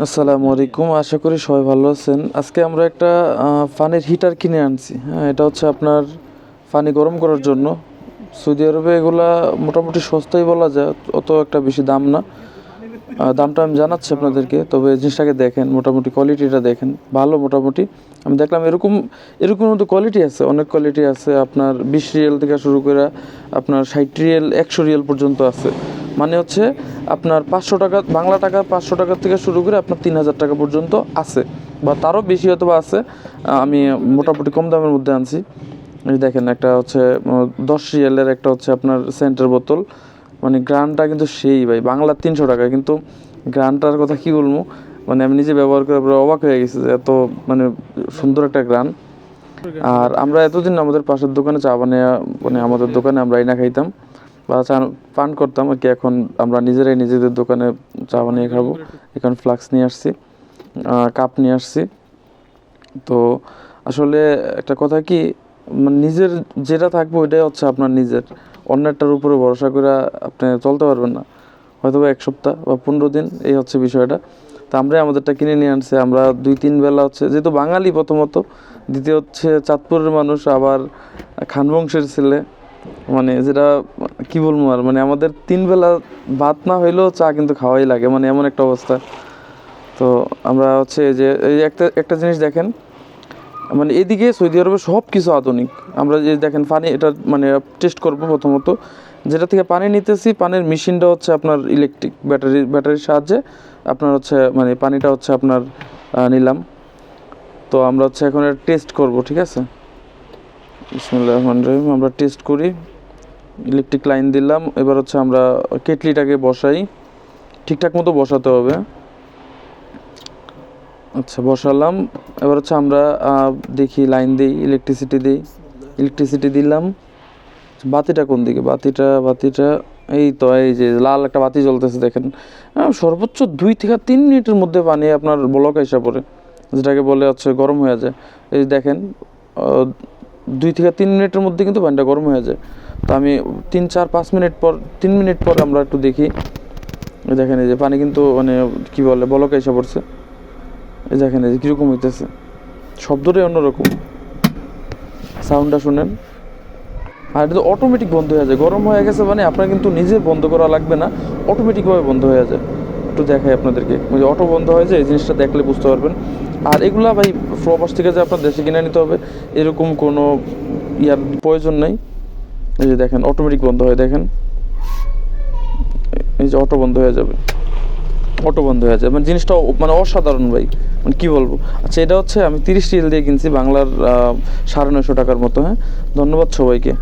আসসালামু আলাইকুম, আশা করি সবাই ভালো আছেন। আজকে আমরা একটা ফানির হিটার কিনে আনছি। হ্যাঁ এটা হচ্ছে আপনার পানি গরম করার জন্য। সৌদি আরবে এগুলা মোটামুটি সস্তাই বলা যায়, অত একটা বেশি দাম না। দামটা আমি জানাচ্ছি আপনাদেরকে, তবে জিনিসটাকে দেখেন, মোটামুটি কোয়ালিটিটা দেখেন, ভালো মোটামুটি। আমি দেখলাম এরকম এরকম মতো কোয়ালিটি আছে, অনেক কোয়ালিটি আছে। আপনার বিশ রিয়েল থেকে শুরু করে আপনার ষাট রিয়েল, একশো রিয়েল পর্যন্ত আছে। মানে হচ্ছে আপনার পাঁচশো টাকা, বাংলা টাকা পাঁচশো টাকা থেকে শুরু করে আপনার তিন হাজার টাকা পর্যন্ত আছে। বা তারও বেশি হয়তো বা আছে আমি মোটামুটি কম দামের মধ্যে আনছি। এই দেখেন একটা হচ্ছে দশ রিয়েলের একটা হচ্ছে আপনার সেন্টের বোতল। মানে গ্রানটা কিন্তু সেই ভাই, বাংলা তিনশো টাকা। কিন্তু গ্রানটার কথা কি বলব? মানে আমি নিজে ব্যবহার করে পুরো অবাক হয়ে গেছি যে এত মানে সুন্দর একটা গ্রান আর আমরা এতদিন আমাদের পাশের দোকানে চা বানিয়ে মানে আমাদের দোকানে আমরা আইনা খাইতাম। বা চা পান করতাম, আর কি এখন আমরা নিজেরাই নিজেদের দোকানে চা বানিয়ে খাব। এখন ফ্লাক্স নিয়ে আসছি কাপ নিয়ে আসছি। তো আসলে একটা কথা কি মানে নিজের যেটা থাকবে ওইটাই হচ্ছে আপনার নিজের। অন্যেরটার উপরে ভরসা করে আপনি চলতে পারবেন না। হয়তো এক সপ্তাহ বা পনেরো দিন, এই হচ্ছে বিষয়টা। তা আমরাই আমাদেরটা কিনে নিয়ে আনছে। আমরা দুই, তিন বেলা হচ্ছে, যেহেতু বাঙালি প্রথমত, দ্বিতীয় হচ্ছে চাঁদপুরের মানুষ, আবার খান বংশের ছেলে। মানে যেটা কি বলব আর? মানে আমাদের তিন বেলা ভাত না হইলেও চা কিন্তু খাওয়াই লাগে মানে এমন একটা অবস্থা। তো আমরা হচ্ছে যে, এই একটা একটা জিনিস দেখেন মানে এদিকে সৌদি আরবে সব কিছু আধুনিক। আমরা যে দেখেন পানি, এটা মানে টেস্ট করব প্রথমত। যেটা থেকে পানি নিতেছি, পানির মেশিনটা হচ্ছে আপনার ইলেকট্রিক ব্যাটারি ব্যাটারির সাহায্যে আপনার হচ্ছে মানে পানিটা হচ্ছে আপনার নিলাম। তো আমরা হচ্ছে এখন টেস্ট করব, ঠিক আছে? বিসমিল্লাহির রহমানির রহিম, আমরা টেস্ট করি। ইলেকট্রিক লাইন দিলাম। এবার হচ্ছে আমরা কেটলিটাকে বসাই। ঠিকঠাক মতো বসাতে হবে। আচ্ছা বসালাম। এবার হচ্ছে আমরা দেখি লাইন দিই ইলেকট্রিসিটি দিই। ইলেকট্রিসিটি দিলাম। বাতিটা কোন দিকে? বাতিটা বাতিটা, এই তো, এই যে লাল একটা বাতি জ্বলতেছে, দেখেন। সর্বোচ্চ দুই থেকে তিন মিনিটের মধ্যে পানি আপনার ব্লক এসে পড়ে। যেটাকে বলে হচ্ছে গরম হয়ে যায়। এই দেখেন দুই থেকে তিন মিনিটের মধ্যে কিন্তু পানিটা গরম হয়ে যায়। তো আমি তিন, চার, পাঁচ মিনিট পর, তিন মিনিট পর আমরা একটু দেখি। দেখেন, এই যে পানি কিন্তু মানে কি বলে, বলক এসে পড়ছে। এই দেখেন, এই যে কীরকম হইতেছে। শব্দটাই অন্যরকম। সাউন্ডটা শুনেন। আর এটা তো অটোমেটিক বন্ধ হয়ে যায়। গরম হয়ে গেছে মানে আপনার কিন্তু নিজে বন্ধ করা লাগবে না। অটোমেটিকভাবে বন্ধ হয়ে যায়। একটু দেখাই আপনাদেরকে। ওই যে অটো বন্ধ হয়ে যায় এই জিনিসটা দেখলে বুঝতে পারবেন। আর এগুলা ভাই প্রবাস থেকে যে আপনার দেশে কিনে নিতে হবে, এরকম কোনো ইয়ার প্রয়োজন নেই। এই যে দেখেন অটোমেটিক বন্ধ হয়ে, দেখেন। এই যে অটো বন্ধ হয়ে যাবে। অটো বন্ধ হয়ে যাবে। মানে জিনিসটা মানে অসাধারণ ভাই। মানে কী বলব? আচ্ছা এটা হচ্ছে আমি তিরিশ রিয়েল দিয়ে কিনছি, বাংলার সাড়ে নয়শো টাকার মতো হ্যাঁ? ধন্যবাদ সবাইকে।